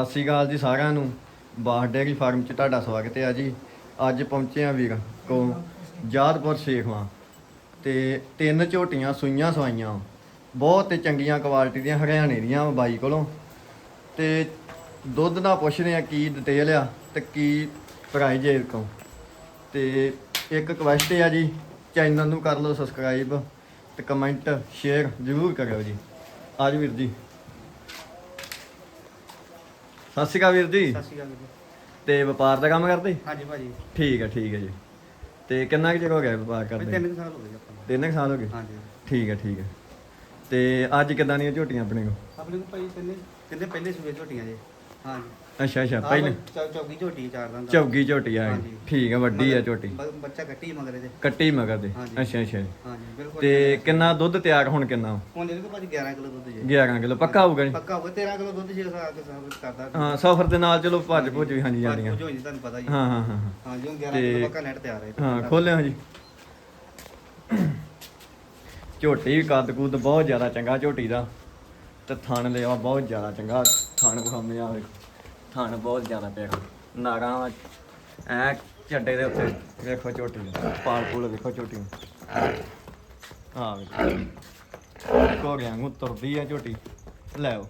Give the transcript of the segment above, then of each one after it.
ਸਤਿ ਸ਼੍ਰੀ ਅਕਾਲ ਜੀ ਸਾਰਿਆਂ ਨੂੰ। ਬਾਹ ਡੇਅਰੀ ਫਾਰਮ 'ਚ ਤੁਹਾਡਾ ਸਵਾਗਤ ਹੈ ਜੀ। ਅੱਜ ਪਹੁੰਚੇ ਆ ਵੀਰ ਕੋ ਜਾਦਪੁਰ ਸ਼ੇਖਵਾ ਤੇ ਤਿੰਨ ਝੋਟੀਆਂ ਸੂਈਆਂ ਸਵਾਈਆਂ। ਬਹੁਤ ਹੀ ਚੰਗੀਆਂ ਕੁਆਲਿਟੀ ਦੀਆਂ ਹਰਿਆਣੇ ਦੀਆਂ ਵਾ ਬਾਈ ਕੋਲੋਂ। ਤੇ ਦੁੱਧ ਦਾ ਪੁੱਛਦੇ ਆ ਕੀ ਡਿਟੇਲ ਆ ਤੇ ਕੀ ਪ੍ਰਾਈਜ਼ ਹੈ ਕੋ ਤੇ ਇੱਕ ਕੁਐਸਟ ਆ ਜੀ ਚੈਨਲ ਨੂੰ ਕਰ ਲਓ ਸਬਸਕ੍ਰਾਈਬ ਤੇ ਕਮੈਂਟ ਸ਼ੇਅਰ ਜ਼ਰੂਰ ਕਰਿਓ ਜੀ। ਆਜ ਵੀਰ ਜੀ। ਸਤਿ ਸ਼੍ਰੀ ਅਕਾਲ ਵੀਰ ਜੀ। ਸਤਿ ਸ਼੍ਰੀ ਅਕਾਲ ਜੀ। ਤੇ ਵਪਾਰ ਦਾ ਕੰਮ ਕਰਦੇ? ਹਾਂਜੀ ਭਾਜੀ। ਠੀਕ ਹੈ ਠੀਕ ਹੈ ਜੀ। ਤੇ ਕਿੰਨਾ ਕੁ ਚਿਰ ਹੋ ਗਿਆ ਵਪਾਰ ਭਾਈ ਕਰਦੇ? ਤਿੰਨ ਕੁ ਸਾਲ ਹੋ ਗਏ ਆਪਾਂ ਨੂੰ। ਤਿੰਨ ਕੁ ਸਾਲ ਹੋ ਗਏ? ਹਾਂਜੀ। ਠੀਕ ਹੈ ਠੀਕ ਹੈ ਤੇ ਅੱਜ ਕਿੱਦਾਂ ਦੀਆਂ ਝੋਟੀਆਂ ਆਪਣੇ ਕੋਲ? ਆਪਣੇ ਕੋਲ ਭਾਈ ਤਿੰਨੇ ਤਿੰਨੇ ਪਹਿਲੇ ਸੂਏ ਝੋਟੀਆਂ ਜੇ। ਹਾਂਜੀ। ਅੱਛਾ ਅੱਛਾ ਪਹਿਲੇ ਚੌਕੀ ਝੋਟੀ ਚਾਰ ਦੰਦ ਚੌਗੀ ਝੋਟੀ ਆ ਇਹ। ਹਾਂਜੀ। ਠੀਕ ਹੈ ਵੱਡੀ ਆ ਝੋਟੀ। ਬ- ਬੱਚਾ ਕੱਟੀ ਮਗਰ ਇਹਦੇ। ਕੱਟੀ ਮਗਰ ਦੇ। ਹਾਂਜੀ। ਅੱਛਾ ਅੱਛਾ। ਹਾਂਜੀ ਬਿਲਕੁਲ ਤੇ ਕਿੰਨਾ ਦੁੱਧ ਤਿਆਰ ਹੁਣ ਕਿੰਨਾ? ਹੁਣ ਇਹਦੇ ਕੋਲ ਭਾਜੀ 11 ਕਿਲੋ ਦੁੱਧ ਜੇ। 11 ਕਿਲੋ ਪੱਕਾ ਹੋਊਗਾ ਜੀ? ਪੱਕਾ ਹੋਵੇ 13 ਕਿਲੋ ਦੁੱਧ ਜੇ ਸਾ ਕੇ ਸਾਬ ਕਰਦਾ। ਹਾਂ ਸਫਰ ਦੇ ਨਾਲ ਚਲੋ ਭੱਜ ਭੁੱਜ ਵੀ ਹਾਂਜੀ ਜਾਂਦੀਆਂ। ਜੋ ਤੁਹਾਨੂੰ ਪਤਾ ਜੀ ਹਾਂ ਹਾਂ ਹਾਂ ਹਾਂ। ਹਾਂਜੀ ਹੁਣ 11 ਤੇ- ਕਿਲੋ ਪੱਕਾ ਨੈਟ ਤਿਆਰ ਹੈ। ਹਾਂ ਖੋਲਿਓ ਜੀ। ਝੋਟੀ ਵੀ ਕੱਦ ਕੁੱਦ ਬਹੁਤ ਜ਼ਿਆਦਾ ਚੰਗਾ ਝੋਟੀ ਦਾ। ਤੇ ਥਣ ਲਿਆ ਬਹੁਤ ਜ਼ਿਆਦਾ ਚੰਗਾ। ਥਣ ਵਿਖਾਉਂਦੇ ਆ ਵੇਖੋ। ਥਣ ਬਹੁਤ ਜ਼ਿਆਦਾ ਪਿਆ ਨਾਰਾਂ ਵਾ ਐ ਚੱਡੇ ਦੇ ਉੱਤੇ ਵੇਖੋ ਝੋਟੀ ਨੂੰ। ਪਾਲ ਪੂਲ ਵੇਖੋ ਝੋਟੀ ਨੂੰ। ਹਾਂ ਵੇਖੋ। ਕੋ ਗਿਆ ਨੂੰ ਤੁਰਦੀ ਆ ਝੋਟੀ। ਲੈ ਆਓ।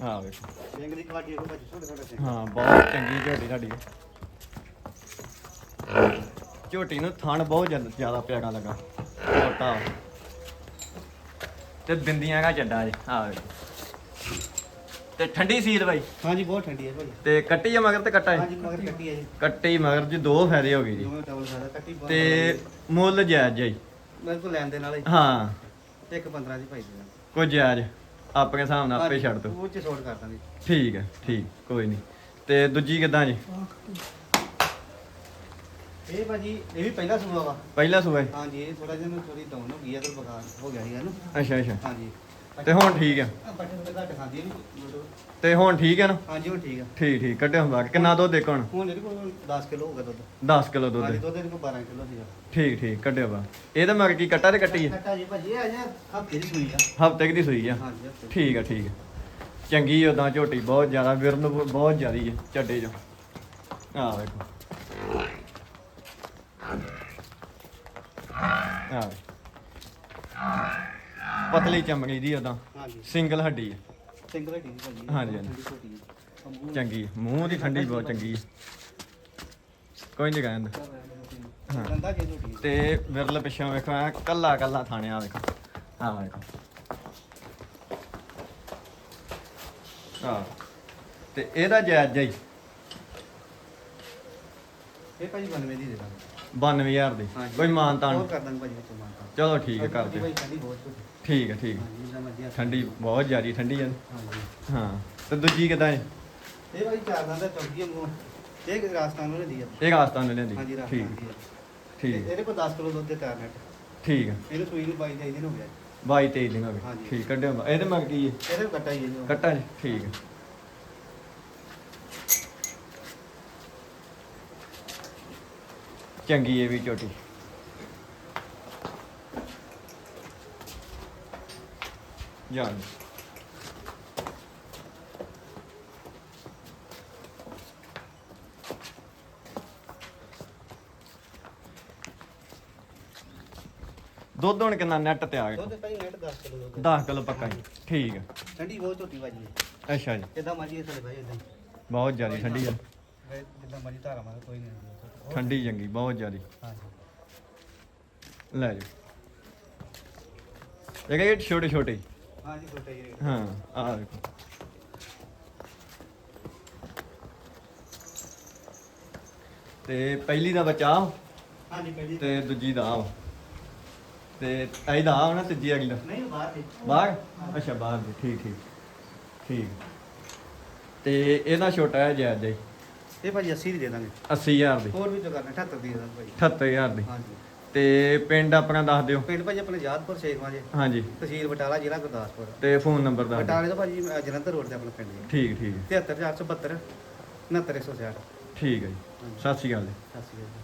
ਹਾਂ ਵੇਖੋ। ਸਿੰਘ ਦੀ ਕਵਾਟੀ ਦੇਖੋ ਭਾਜੀ ਛੋਟੇ ਛੋਟੇ ਸਿੰਘ ਹਾਂ ਬਹੁਤ ਚੰਗੀ ਝੋਟੀ ਸਾਡੀ। ਝੋਟੀ ਨੂੰ ਥਣ ਬਹੁਤ ਜ਼ਿਆਦਾ- ਜ਼ਿਆਦਾ ਪਿਆਰਾ ਲੱਗਾ। ਛੋਟਾ ਤੇ ਬਿੰਦੀਆਂ ਦਾ ਚੱਡਾ ਜੀ। ਹਾਂ ਵੇਖੋ। ਤੇ ਠੰਡੀ ਸੀਲ ਬਾਈ? ਹਾਂਜੀ ਬਹੁਤ ਠੰਡੀ ਹੈ ਭਾਜੀ ਤੇ ਕੱਟੀ ਆ ਮਗਰ ਤੇ ਕੱਟਾ ਹੈ? ਹਾਂਜੀ ਮਗਰ ਕੱਟੀ ਹੈ ਜੀ। ਕੱਟੀ ਮਗਰ ਜੀ ਦੋ ਫਾਇਦੇ ਹੋ ਗਏ ਜੀ। ਦੋਵੇਂ ਡਬਲ ਸਾਦਾ ਕੱਟੀ ਬਹੁਤ ਤੇ ਮੁੱਲ ਜਾਇਜ਼ ਜੀ। ਬਿਲਕੁਲ ਲੈਣ ਦੇ ਨਾਲ ਹੀ। ਹਾਂ। ਇੱਕ 15 ਦੀ ਭਾਈ ਦੇ ਕੋਈ ਜਾਇਜ਼ ਆਪਣੇ ਹਿਸਾਬ ਨਾਲ ਆਪੇ ਛੱਡ ਦੋ। ਉਹ ਚ ਸੋਟ ਕਰ ਦਾਂਗੇ। ਠੀਕ ਹੈ ਠੀਕ ਕੋਈ ਨਹੀਂ। ਤੇ ਦੂਜੀ ਕਿੱਦਾਂ ਜੀ? ਇਹ ਭਾਜੀ ਇਹ ਵੀ ਪਹਿਲਾ ਸੂਆ ਵਾ। ਪਹਿਲਾ ਸੂਆ ਹੈ? ਹਾਂਜੀ ਇਹ ਥੋੜਾ ਜਿਹਾ ਨੂੰ ਥੋੜੀ ਡਾਊਨ ਹੋ ਗਈ ਹੈ ਤੇ ਬੁਖਾਰ ਹੋ ਗਿਆ ਸੀਗਾ ਨਾ। ਅੱਛਾ ਅੱਛਾ। ਹਾਂਜੀ। ਤੇ ਹੁਣ ਠੀਕ ਆ। ਆ ਬੱਟੇ ਤੇ ਘੱਟ ਖਾਂਦੀ ਨਹੀਂ ਤੇ ਹੁਣ ਠੀਕ ਹੈ ਨਾ? ਹਾਂਜੀ ਹੁਣ ਠੀਕ ਆ। ਠੀਕ ਠੀਕ ਕੱਢਿਆ ਹੁੰਦਾ। ਕਿੰਨਾ ਦੁੱਧ ਦੇਖੋ ਹੁਣ? ਹੁਣ ਇਹਦੇ ਕੋਲ 10 ਕਿਲੋ ਹੋਊਗਾ ਦੁੱਧ। 10 ਕਿਲੋ ਹਾਂਜੀ ਦੁੱਧ ਦੁੱਧ ਇਹਦੇ ਕੋਲ 12 ਕਿਲੋ ਸੀਗਾ। ਠੀਕ ਠੀਕ ਕੱਢਿਆ ਵਾ। ਇਹਦੇ ਮਗਰ ਕੀ ਕੱਟਾ ਤੇ ਕੱਟੀ ਹੈ ਖੱਟਾ ਜੀ ਭਾਜੀ ਇਹ ਅਜੇ ਹਫ਼ਤੇ ਦੀ ਸੂਈ ਆ। ਹਫ਼ਤੇ ਦੀ ਸੂਈ ਆ? ਹਾਂਜੀ ਠੀਕ ਆ ਠੀਕ ਆ। ਚੰਗੀ ਉਦਾਂ ਝੋਟੀ ਬਹੁਤ ਜ਼ਿਆਦਾ ਵਿਰਨ ਬਹੁਤ ਜ਼ਿਆਦੀ ਹੈ ਚੱਡੇ ਜੋ ਆ ਵੇਖੋ। ਆ ਪਤਲੀ ਚਮੜੀ ਦੀ ਉਦਾਂ ਹਾਂਜੀ। ਸਿੰਗਲ ਹੱਡੀ ਹੈ ਸਿੰਗਲ ਹੱਡੀ ਦੀ ਭਾਜੀ। ਹਾਂਜੀ, ਹਾਂਜੀ। ਠੰਡੀ ਹੈ। ਚੰਗੀ ਮੂੰਹ ਦੀ ਠੰਡੀ ਬਹੁਤ ਚੰਗੀ ਹੈ ਕੋਈ ਨਹੀਂ ਕਹਿੰਦਾ ਹਾਂ। ਗੰਦਾ ਜੇ ਝੋਟੀ ਹੈ। ਤੇ ਵਿਰਲ ਪਿੱਛੋਂ ਵੇਖੋ ਐ ਕੱਲਾ ਕੱਲਾ ਥਾਣਿਆ ਵੇਖੋ। ਹਾਂ ਵੇਖੋ। ਹਾਂ ਤੇ ਇਹਦਾ ਜਾਇਜ਼ ਜਾਈ ਇਹ ਭਾਜੀ 92 ਦੀ ਦੇ ਦਾਂਗੇ। 92000 ਦੀ। ਹਾਂਜੀ। ਕੋਈ ਮਾਨ ਤਾਨ ਹੋਰ ਕਰ ਦਾਂਗੇ ਭਾਜੀ ਵਿੱਚ ਮਾਨਤਾਨ ਚਲੋ ਠੀਕ ਹੈ ਕਰ ਬਹੁਤ ਠੀਕ ਹੈ ਠੀਕ ਹੈ। ਹਾਂਜੀ ਜਿੰਨਾ ਮਰਜ਼ੀ ਹੱਥ- ਠੰਡੀ ਬਹੁਤ ਜ਼ਿਆਦੀ ਠੰਡੀ ਹੈ ਹਾਂਜੀ। ਹਾਂ ਤੇ ਦੂਜੀ ਕਿਦਾਂ ਹੈ ਇਹ ਭਾਈ ਚਾਰ ਦਾ ਚੌਕੀ ਵਾਂਗੂ ਇਹ ਰਾਜਸਥਾਨ ਨੂੰ ਲੈਂਦੀ ਆ। ਇਹ ਰਾਸਤਾਨ ਨੇ ਹਾਂਜੀ ਲੈਂਦੀ ਰਾਜਸਥਾਨ ਠੀਕ ਦੀ ਆ। ਠੀਕ। ਇਹਦੇ ਕੋਲ 10 ਕਿਲੋ ਦੁੱਧ ਦੇ ਤਿਆਰ ਨੈਟ। ਠੀਕ ਹੈ। ਇਹਨੂੰ ਸੂਈ ਨੂੰ 22 23 ਦਿਨ ਹੋ ਗਿਆ 22 23 ਦਿਨ ਹੋ ਗਏ। ਹਾਂਜੀ। ਠੀਕ ਕੱਢਿਓ। ਇਹਦੇ ਮਗਰ ਕੀ ਹੈ? ਇਹਦੇ ਕੱਟਾ ਹੀ ਹੈ ਜੀ। ਕੱਟਾ ਜੀ। ਠੀਕ ਹੈ। ਚੰਗੀ ਇਹ ਵੀ ਝੋਟੀ ਜਾਨ ਦੁੱਧ ਹੁਣ ਕਿੰਨਾ ਨੈਟ ਤੇ ਆ ਗਿਆ। ਦੁੱਧ ਭਾਈ ਨੈਟ 10 ਕਿਲੋ ਦੁੱਧ 10 ਕਿਲੋ ਪੱਕਾ ਜੀ। ਠੀਕ ਹੈ। ਠੰਡੀ ਬਹੁਤ ਝੋਟੀ ਹੈ। ਅੱਛਾ ਜੀ। ਜਿੱਦਾਂ ਮਰਜ਼ੀ ਥੱਲੇ ਭਾਈ ਬਹੁਤ ਜ਼ਿਆਦਾ ਠੰਡੀ ਹੈ ਹੀ ਜਿੱਦਾਂ ਮਰਜ਼ੀ ਧਾਰਾ ਮਾਰ ਕੋਈ ਨਹੀਂ ਠੰਡੀ ਚੰਗੀ ਬਹੁਤ ਜ਼ਿਆਦਾ। ਲੈ ਜੀ। ਇਹ ਕਿ ਛੋਟੇ ਛੋਟੇ। ਹਾਂਜੀ ਛੋਟੇ ਜਿਹੇ। ਹਾਂ ਆ ਦੇਖੋ। ਤੇ ਪਹਿਲੀ ਦਾ ਬਚਾ ਹਾਂਜੀ ਪਹਿਲੀ ਤੇ ਦੂਜੀ ਦਾ ਆ ਤੇ ਇਹਦਾ ਆ ਨਾ ਤੀਜੀ ਅਗਲੀ ਦਾ। ਨਹੀਂ ਬਾਹਰ ਦੇ। ਬਾਹਰ? ਅੱਛਾ ਬਾਹਰ ਦੀ। ਠੀਕ ਠੀਕ। ਠੀਕ। ਤੇ ਇਹਦਾ ਛੋਟਾ ਹੈ ਜਾਇਜ਼ ਜੀ ਇਹ ਭਾਜੀ 80 ਦੀ ਦੇ ਦਾਂਗੇ। 80000 ਦੀ। ਹੋਰ ਵੀ ਜੋ ਕਰਨਾ 78 ਦੀ ਦੇ ਦਾਂਗੇ ਭਾਜੀ। 78000 ਦੀ। ਹਾਂਜੀ। ਤੇ ਪਿੰਡ ਆਪਣਾ ਦੱਸ ਦਿਓ। ਪਿੰਡ ਭਾਜੀ ਆਪਣੇ ਯਾਦਪੁਰ ਸ਼ੇਖਵਾਂ ਜੇ। ਹਾਂਜੀ। ਤਹਿਸੀਲ ਬਟਾਲਾ ਜ਼ਿਲ੍ਹਾ ਗੁਰਦਾਸਪੁਰ। ਤੇ ਫੋਨ ਨੰਬਰ ਦੱਸ ਦਿਓ। ਬਟਾਲੇ ਤੋਂ ਭਾਜੀ ਅ, ਜਲੰਧਰ ਰੋਡ ਤੇ ਆਪਣਾ ਪਿੰਡ ਹੈ ਠੀਕ ਠੀਕ। 73472 69160 ਠੀਕ ਹੈ ਜੀ। ਸਤਿ ਸ਼੍ਰੀ ਅਕਾਲ ਜੀ। ਸਤਿ ਸ਼੍ਰੀ ਅਕਾਲ ਜੀ।